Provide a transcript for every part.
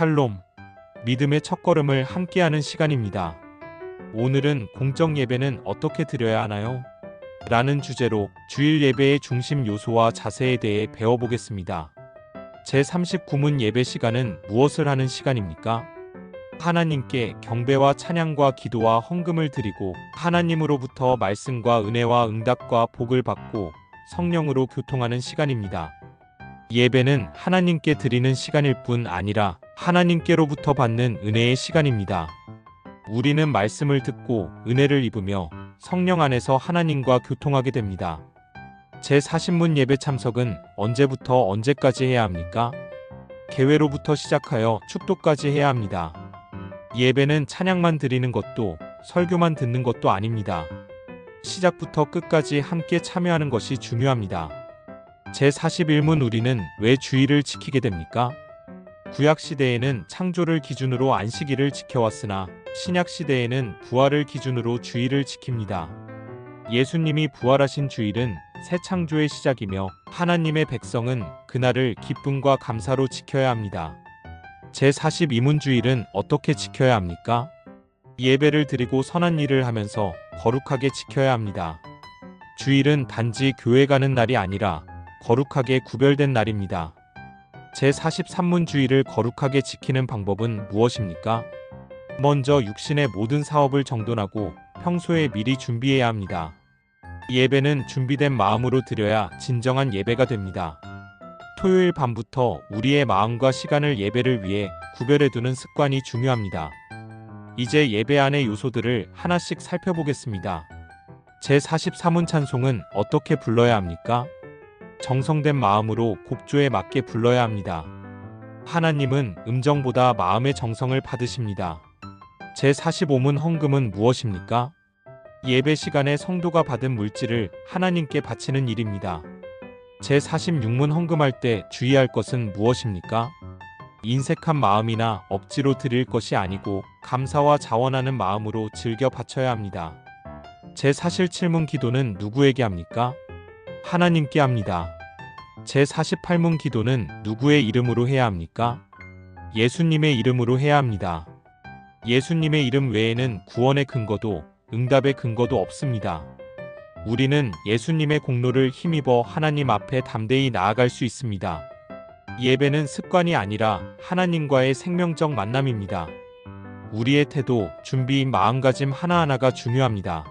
샬롬. 믿음의 첫걸음을 함께하는 시간입니다. 오늘은 공적 예배는 어떻게 드려야 하나요? 라는 주제로 주일 예배의 중심 요소와 자세에 대해 배워보겠습니다. 제39문 예배 시간은 무엇을 하는 시간입니까? 하나님께 경배와 찬양과 기도와 헌금을 드리고 하나님으로부터 말씀과 은혜와 응답과 복을 받고 성령으로 교통하는 시간입니다. 예배는 하나님께 드리는 시간일 뿐 아니라 하나님께로부터 받는 은혜의 시간입니다. 우리는 말씀을 듣고 은혜를 입으며 성령 안에서 하나님과 교통하게 됩니다. 제40문 예배 참석은 언제부터 언제까지 해야 합니까? 개회로부터 시작하여 축도까지 해야 합니다. 예배는 찬양만 드리는 것도 설교만 듣는 것도 아닙니다. 시작부터 끝까지 함께 참여하는 것이 중요합니다. 제41문 우리는 왜 주의를 지키게 됩니까? 구약 시대에는 창조를 기준으로 안식일을 지켜왔으나 신약 시대에는 부활을 기준으로 주의를 지킵니다. 예수님이 부활하신 주일은 새 창조의 시작이며 하나님의 백성은 그날을 기쁨과 감사로 지켜야 합니다. 제42문 주일은 어떻게 지켜야 합니까? 예배를 드리고 선한 일을 하면서 거룩하게 지켜야 합니다. 주일은 단지 교회 가는 날이 아니라 거룩하게 구별된 날입니다. 제43문 주일을 거룩하게 지키는 방법은 무엇입니까? 먼저 육신의 모든 사업을 정돈하고 평소에 미리 준비해야 합니다. 예배는 준비된 마음으로 드려야 진정한 예배가 됩니다. 토요일 밤부터 우리의 마음과 시간을 예배를 위해 구별해 두는 습관이 중요합니다. 이제 예배 안의 요소들을 하나씩 살펴보겠습니다. 제43문 찬송은 어떻게 불러야 합니까? 정성된 마음으로 곡조에 맞게 불러야 합니다. 하나님은 음정보다 마음의 정성을 받으십니다. 제45문 헌금은 무엇입니까? 예배 시간에 성도가 받은 물질을 하나님께 바치는 일입니다. 제46문 헌금할 때 주의할 것은 무엇입니까? 인색한 마음이나 억지로 드릴 것이 아니고 감사와 자원하는 마음으로 즐겨 바쳐야 합니다. 제47문 기도는 누구에게 합니까? 하나님께 합니다. 제48문 기도는 누구의 이름으로 해야 합니까? 예수님의 이름으로 해야 합니다. 예수님의 이름 외에는 구원의 근거도 응답의 근거도 없습니다. 우리는 예수님의 공로를 힘입어 하나님 앞에 담대히 나아갈 수 있습니다. 예배는 습관이 아니라 하나님과의 생명적 만남입니다. 우리의 태도, 준비, 마음가짐 하나하나가 중요합니다.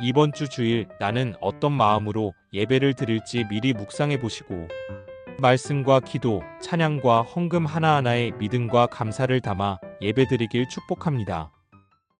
이번 주 주일 나는 어떤 마음으로 예배를 드릴지 미리 묵상해 보시고 말씀과 기도, 찬양과 헌금 하나하나에 믿음과 감사를 담아 예배 드리길 축복합니다.